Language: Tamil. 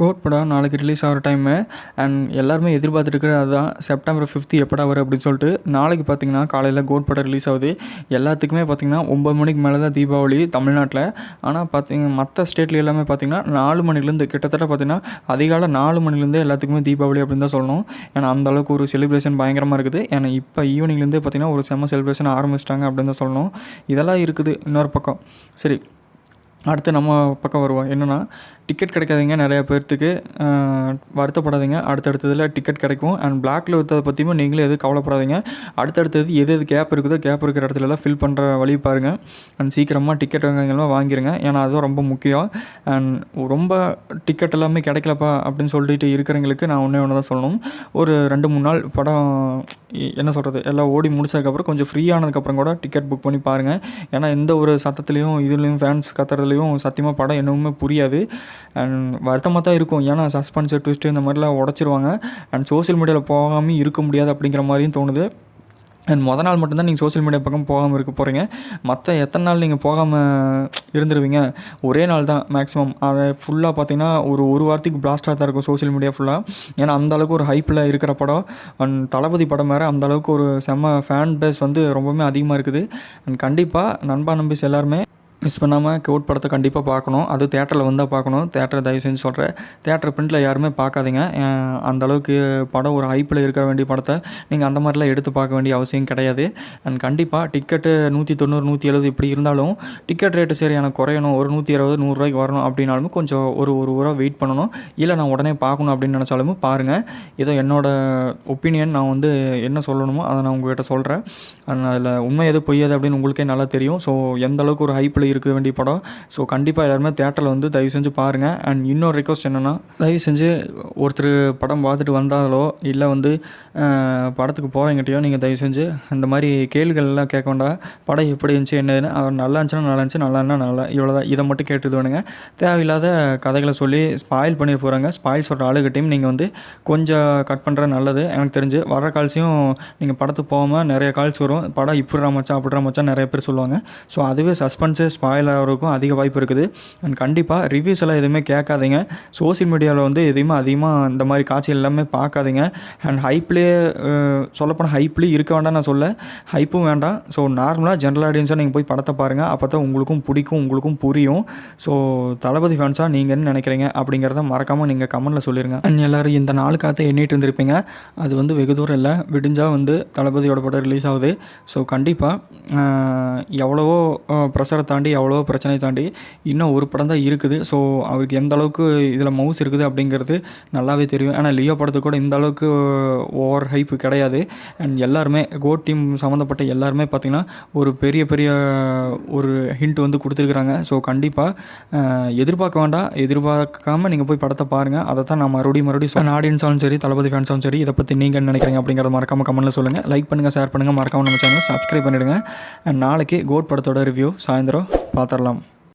கோட் படம் நாளைக்கு ரிலீஸ் ஆகிற டைமு அண்ட் எல்லாருமே எதிர்பார்த்துட்டு அதுதான் செப்டம்பர் ஃபிஃப்த்து எப்படா வரும் அப்படின்னு சொல்லிட்டு நாளைக்கு பார்த்தீங்கன்னா காலையில் கோட் படம் ரிலீஸ் ஆகுது. எல்லாத்துக்குமே பார்த்தீங்கன்னா ஒம்பது மணிக்கு மேலே தான் தீபாவளி தமிழ்நாட்டில். ஆனால் பார்த்திங்க மற்ற ஸ்டேட்ல எல்லாமே பார்த்தீங்கன்னா நாலு மணிலேருந்து கிட்டத்தட்ட பார்த்தீங்கன்னா அதிகாலை நாலு மணிலேருந்தே எல்லாத்துக்குமே தீபாவளி அப்படின்னு தான் சொல்லணும். ஏன்னா அந்த அளவுக்கு ஒரு செலிப்ரேஷன் பயங்கரமாக இருக்குது. ஏன்னா இப்போ ஈவினிங்லேருந்தே பார்த்தீங்கன்னா ஒரு செம்ம செலிப்ரேஷன் ஆரம்பிச்சிட்டாங்க அப்படின்னு தான் சொல்லணும். இதெல்லாம் இருக்குது இன்னொரு பக்கம். சரி அடுத்து நம்ம பக்கம் வருவோம். என்னென்னா டிக்கெட் கிடைக்காதீங்க நிறையா பேர்த்துக்கு. வருத்தப்படாதீங்க. அடுத்தடுத்ததில் டிக்கெட் கிடைக்கும். அண்ட் பிளாக்ல விற்றதை பற்றியும் நீங்களே எதுவும் கவலைப்படாதீங்க. அடுத்தடுத்தது எது எது கேப் இருக்குதோ கேப் இருக்கிற இடத்துலலாம் ஃபில் பண்ணுற வழி பாருங்கள் அண்ட் சீக்கிரமாக டிக்கெட் வாங்கிக்கலாம் வாங்கிருங்க. ஏன்னா அதுவும் ரொம்ப முக்கியம். அண்ட் ரொம்ப டிக்கெட் எல்லாமே கிடைக்கலப்பா அப்படின்னு சொல்லிட்டு இருக்கிறவங்களுக்கு நான் ஒன்றே ஒன்று தான் சொல்லணும். ஒரு ரெண்டு மூணு நாள் படம் என்ன சொல்கிறது எல்லாம் ஓடி முடிச்சதுக்கப்புறம் கொஞ்சம் ஃப்ரீ ஆனதுக்கப்புறம் கூட டிக்கெட் புக் பண்ணி பாருங்கள் ஏன்னா எந்த ஒரு சத்தத்துலேயும் இதுலேயும் ஃபேன்ஸ் கத்துறதுலேயும் சத்தியமாக படம் என்னவுமே புரியாது. வருத்தமாக தான் இருக்கும். ஏன்னா சஸ்பென்ஸ் ட்விஸ்ட்டு இந்த மாதிரிலாம் உடச்சிருவாங்க. அண்ட் சோஷியல் மீடியாவில் போகாமல் இருக்க முடியாது அப்படிங்கிற மாதிரியும் தோணுது. அண்ட் மொதல் நாள் மட்டும்தான் நீங்கள் சோஷியல் மீடியா பக்கம் போகாமல் இருக்க போகிறீங்க மற்ற எத்தனை நாள் நீங்கள் போகாமல் இருந்துருவீங்க? ஒரே நாள் தான் மேக்ஸிமம் அதை ஃபுல்லாக பார்த்தீங்கன்னா ஒரு ஒரு வாரத்துக்கு பிளாஸ்டாக தான் இருக்கும் சோஷியல் மீடியா ஃபுல்லாக ஏன்னா அந்த அளவுக்கு ஒரு ஹைப்பில் இருக்கிற படம். அண்ட் தளபதி படம் வேறு அந்தளவுக்கு ஒரு செம்ம ஃபேன் பேஸ் வந்து ரொம்பவுமே அதிகமாக இருக்குது. அண்ட் கண்டிப்பாக நண்பா நம்பிஸ் எல்லாருமே மிஸ் பண்ணாமல் கோட் படத்தை கண்டிப்பாக பார்க்கணும். அது தேட்டரில் வந்தால் பார்க்கணும். தேட்டரை தயவு செஞ்சு சொல்கிறேன் தேட்டர் பிரிண்டில் யாருமே பார்க்காதீங்க. அந்தளவுக்கு அந்த அளவுக்கு படம் ஒரு ஹைப்பில் இருக்க வேண்டிய படத்தை நீங்கள் அந்த மாதிரிலாம் எடுத்து பார்க்க வேண்டிய அவசியம் கிடையாது. அண்ட் கண்டிப்பாக டிக்கெட்டு நூற்றி தொண்ணூறு நூற்றி எழுபது இப்படி இருந்தாலும் டிக்கெட் ரேட்டு சரி எனக்கு குறையணும். ஒரு நூற்றி இருபது நூறுரூவாய்க்கு வரணும் அப்படின்னாலும் கொஞ்சம் ஒரு ஒரு ஊராக வெயிட் பண்ணணும். இல்லை நான் உடனே பார்க்கணும் அப்படின்னு நினச்சாலும் பாருங்கள் ஏதோ என்னோடய ஒப்பீனியன் நான் வந்து என்ன சொல்லணுமோ அதை நான் உங்கள்கிட்ட சொல்கிறேன் அதில் உண்மை எது பொய்யாது அப்படின்னு உங்களுக்கே நல்லா தெரியும். ஸோ எந்த அளவுக்கு ஒரு ஹைப்பில் இருக்க வேண்டிய படம். ஸோ கண்டிப்பாக எல்லாருமே தேட்டரில் வந்து தயவு செஞ்சு பாருங்கள் அண்ட் இன்னொரு ரிக்வஸ்ட் என்னென்னா தயவு செஞ்சு ஒருத்தர் படம் பார்த்துட்டு வந்தாலோ இல்லை வந்து படத்துக்கு போகிறவங்கிட்டையோ நீங்கள் தயவு செஞ்சு இந்த மாதிரி கேள்விகள்லாம் கேட்க வேண்டாம். படம் எப்படி இருந்துச்சு என்னதுன்னு அவர் நல்லா இருந்துச்சுன்னா நல்லா இருந்துச்சு நல்லா இருந்தால் நல்லா இவ்வளோதான் இதை மட்டும் கேட்டு வேணுங்க தேவையில்லாத கதைகளை சொல்லி ஸ்பாயில் பண்ணி போகிறாங்க ஸ்பாயில் சொல்கிற ஆளுகிட்டையும் நீங்கள் வந்து கொஞ்சம் கட் பண்ணுற நல்லது. எனக்கு தெரிஞ்சு வர கால்ஸையும் நீங்கள் படத்துக்கு போகாமல் நிறைய கால்ஸ் வரும். படம் இப்படிடா மச்சான் அப்படிடா மச்சான் நிறைய பேர் சொல்லுவாங்க. ஸோ அதுவே சஸ்பென்ஸு ஸ்பாயில் ஆகிறதுக்கும் அதிக வாய்ப்பு இருக்குது. அண்ட் கண்டிப்பாக ரிவ்யூஸ் எல்லாம் எதுவுமே கேட்காதீங்க. சோஷியல் மீடியாவில் வந்து எதையுமே அதிகமாக இந்த மாதிரி காட்சி எல்லாமே பார்க்காதீங்க. அண்ட் ஹைப்லேயே சொல்லப்போனால் ஹைப்லேயே இருக்க வேண்டாம் நான் சொல்ல. ஹைப்பும் வேண்டாம். ஸோ நார்மலாக ஜென்ரல் ஆடியன்ஸாக நீங்கள் போய் படத்தை பாருங்கள் அப்போ தான் உங்களுக்கும் பிடிக்கும் உங்களுக்கும் புரியும். ஸோ தளபதி ஃபேன்ஸாக நீங்கள் என்ன நினைக்கிறீங்க அப்படிங்கிறத மறக்காமல் நீங்கள் கமெண்ட்டில் சொல்லிடுங்க அண்ட் எல்லோரும் இந்த நாளுக்காக எண்ணிட்டு இருந்திருப்பீங்க. அது வந்து வெகு தூரம் இல்லை. விடிஞ்சால் வந்து தளபதியோட படம் ரிலீஸ் ஆகுது. ஸோ கண்டிப்பாக எவ்வளவோ ப்ரெஷரை தாண்டி எவ்வளவோ பிரச்சனையை தாண்டி இன்னும் ஒரு படம் தான் இருக்குது. ஸோ அவருக்கு எந்த அளவுக்கு இதில் மவுஸ் இருக்குது அப்படிங்கிறது நல்லாவே தெரியும். ஆனால் லியோ படத்துக்கு கூட இந்த அளவுக்கு ஓவர் ஹைப்பு கிடையாது. அண்ட் எல்லாருமே கோட் டீம் சம்மந்தப்பட்ட எல்லாருமே பார்த்திங்கன்னா ஒரு பெரிய பெரிய ஒரு ஹிண்ட் வந்து கொடுத்துருக்குறாங்க. ஸோ கண்டிப்பாக எதிர்பார்க்க வேண்டாம். எதிர்பார்க்காம நீங்கள் போய் படத்தை பாருங்கள் அதை தான் நான் மறுபடியும் மறுபடியும் சொன்ன ஆடியன்ஸாலும் சரி தளபதி ஃபேன்ஸாலும் சரி இதை பற்றி நீங்கள் என்ன நினைக்கிறீங்க அப்படிங்கிறத மறக்காமல் கமெண்ட்டில் சொல்லுங்கள் லைக் பண்ணுங்கள் ஷேர் பண்ணுங்கள் மறக்காமல் நம்ம சேனல் சப்ஸ்கிரைப் பண்ணிவிடுங்க அண்ட் நாளைக்கு கோட் படத்தோட ரிவ்யூ சாயந்தரம் பார்த்துடலாம்.